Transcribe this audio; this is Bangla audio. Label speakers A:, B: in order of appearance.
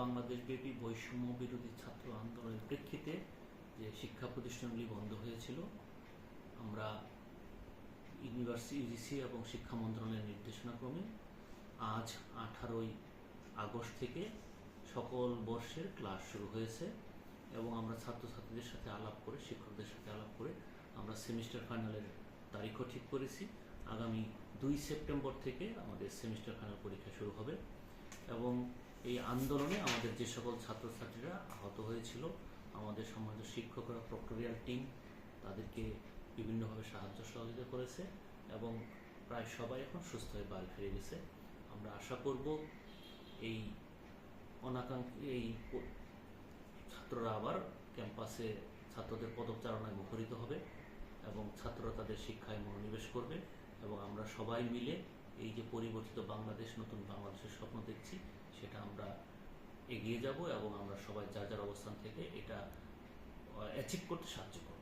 A: বাংলাদেশব্যাপী বৈষম্য বিরোধী ছাত্র আন্দোলনের প্রেক্ষিতে যে শিক্ষা প্রতিষ্ঠানগুলি বন্ধ হয়েছিল, আমরা ইউনিভার্সিটি, ইউজিসি এবং শিক্ষা মন্ত্রণালয়ের নির্দেশনাক্রমে আজ আঠারোই আগস্ট থেকে সকল বর্ষের ক্লাস শুরু হয়েছে এবং আমরা ছাত্রছাত্রীদের সাথে আলাপ করে, শিক্ষকদের সাথে আলাপ করে আমরা সেমিস্টার ফাইনালের তারিখও ঠিক করেছি। আগামী দুই সেপ্টেম্বর থেকে আমাদের সেমিস্টার ফাইনাল পরীক্ষা শুরু হবে এবং এই আন্দোলনে আমাদের যে সকল ছাত্রছাত্রীরা আহত হয়েছিল, আমাদের সম্মানিত শিক্ষকরা, প্রক্টোরিয়াল টিম তাদেরকে বিভিন্নভাবে সাহায্য সহযোগিতা করেছে এবং প্রায় সবাই এখন সুস্থ হয়ে বাড়ি ফিরে গেছে। আমরা আশা করব এই অনাকাঙ্ক্ষী, এই ছাত্ররা আবার ক্যাম্পাসে ছাত্রদের পদচারণায় মুখরিত হবে এবং ছাত্ররা তাদের শিক্ষায় মনোনিবেশ করবে এবং আমরা সবাই মিলে এই যে পরিবর্তিত বাংলাদেশ, নতুন বাংলাদেশের স্বপ্ন দেখছি সেটা আমরা এগিয়ে যাব এবং আমরা সবাই যার যার অবস্থান থেকে এটা অ্যাচিভ করতে সাহায্য করব।